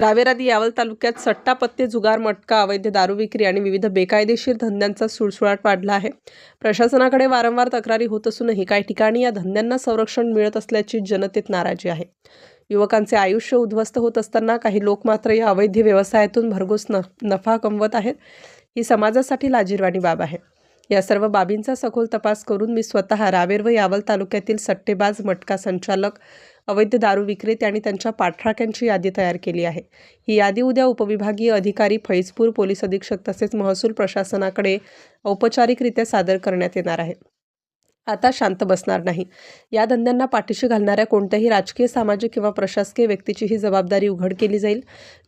रावेरादी यावल तालुक्यात सट्टा पत्ते जुगार मटका अवैध दारू विक्री आणि विविध बेकायदेशीर धंद्यांचा सुळसुळाट वाढला आहे. प्रशासनाकडे वारंवार तक्रारी होत असूनही काही ठिकाणी या धंद्यांना संरक्षण मिळत असल्याची जनतेत नाराजी आहे. युवकांचे आयुष्य उद्ध्वस्त होत असताना काही लोक मात्र या अवैध व्यवसायातून भरघोस न नफा कमवत आहेत. ही समाजासाठी लाजीरवाणी बाब आहे. या सर्व बाबींचा सखोल तपास करून मी स्वतः रावेर व यावल तालुक्यातील सट्टेबाज मटका संचालक अवैध दारू विक्रेते आणि त्यांच्या पाठराख्यांची यादी तयार केली आहे. ही यादी उद्या उपविभागीय अधिकारी फैजपूर पोलीस अधीक्षक तसेच महसूल प्रशासनाकडे औपचारिकरित्या सादर करण्यात येणार आहे. आता शांत बसणार नाही. या धंद्यांना पाठीशी घालणाऱ्या कोणत्याही राजकीय सामाजिक किंवा प्रशासकीय व्यक्तीची ही जबाबदारी उघड केली जाईल.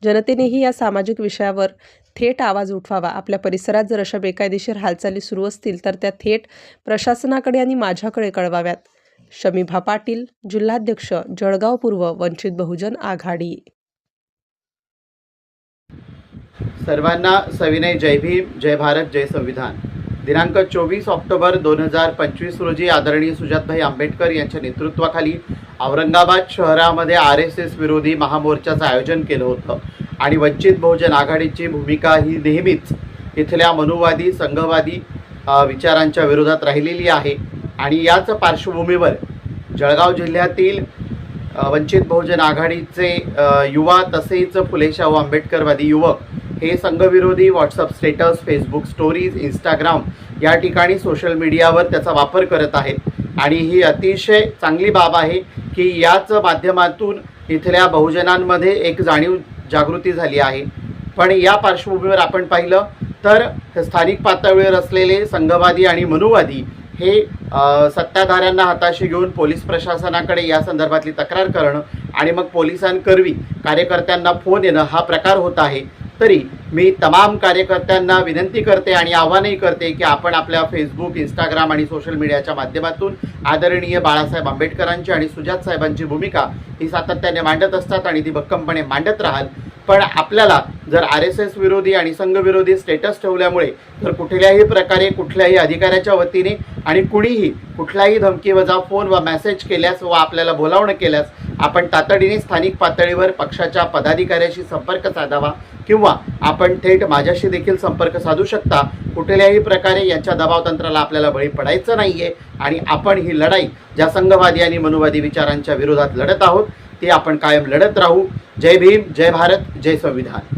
जनतेनेही या सामाजिक विषयावर थेट आवाज उठवावा. आपल्या परिसरात जर अशा बेकायदेशीर हालचाली सुरू असतील तर त्या थेट प्रशासनाकडे आणि माझ्याकडे कळवाव्यात. शमीभा पाटील जिल्हाध्यक्ष जळगाव पूर्व वंचित बहुजन आघाडी. सर्वांना सविनय जय भीम जय भारत जय संविधान. दिनांक चोवीस ऑक्टोबर दोन हजार पंचवीस रोजी आदरणीय सुजातभाई आंबेडकर यांच्या नेतृत्वाखाली औरंगाबाद शहरामध्ये आर एस एस विरोधी महामोर्चाचं आयोजन केलं होतं. आणि वंचित बहुजन आघाडीची भूमिका ही नेहमीच इथल्या मनुवादी संघवादी विचारांच्या विरोधात राहिलेली आहे. आणि याच पार्श्वभूमीवर जळगाव जिल्ह्यातील वंचित बहुजन आघाडीचे युवा तसेच फुलेशाहू आंबेडकरवादी युवक हे संघविरोधी WhatsApp status Facebook stories Instagram या ठिकाणी सोशल मीडियावर त्याचा वापर करत आहेत. आणि ही अतिशय चांगली बाब आहे की याच माध्यमातून इथल्या बहुजनांमध्ये एक जाणीव जागृती झाली आहे. पण या पार्श्वभूमीवर आपण पाहिलं तर स्थानिक पातळीवर असलेले संघवादी आणि मनुवादी हे सत्ताधाऱ्यांना हाताशी घेऊन पोलीस प्रशासनाकडे या संदर्भातली तक्रार करणं आणि मग पोलिसांकरवी कार्यकर्त्यांना फोन येणं हा प्रकार होत आहे. तरी मी तमाम कार्यकर्त्यांना विनंती करते आणि आव्हानही करते की आपण आपल्या फेसबुक इंस्टाग्राम आणि सोशल मीडियाच्या माध्यमातून आदरणीय बाळासाहेब आंबेडकरांची आणि सुजात साहेबांची भूमिका ही सातत्याने मांडत असतात आणि ती भक्कमपणे मांडत राहाल. पण आपल्याला जर आर एस एस विरोधी आणि संघविरोधी स्टेटस ठेवल्यामुळे जर कुठल्याही प्रकारे कुठल्याही अधिकाऱ्याच्या वतीने आणि कुणीही कुठलाही धमकीवजा फोन व मेसेज केल्यास व आपल्याला बोलावणं केल्यास आपण तातडीने स्थानिक पातळीवर पक्षाच्या पदाधिकाऱ्याशी संपर्क साधावा किंवा आपण थेट माझ्याशी देखील संपर्क साधू शकता. कुठल्याही प्रकारे यांच्या दबावतंत्राला आपल्याला बळी पडायचं नाहीये आणि आपण ही लढाई ज्या संघवादी आणि मनुवादी विचारांच्या विरोधात लढत आहोत ते आपण कायम लढत राहू. जय भीम जय भारत जय संविधान.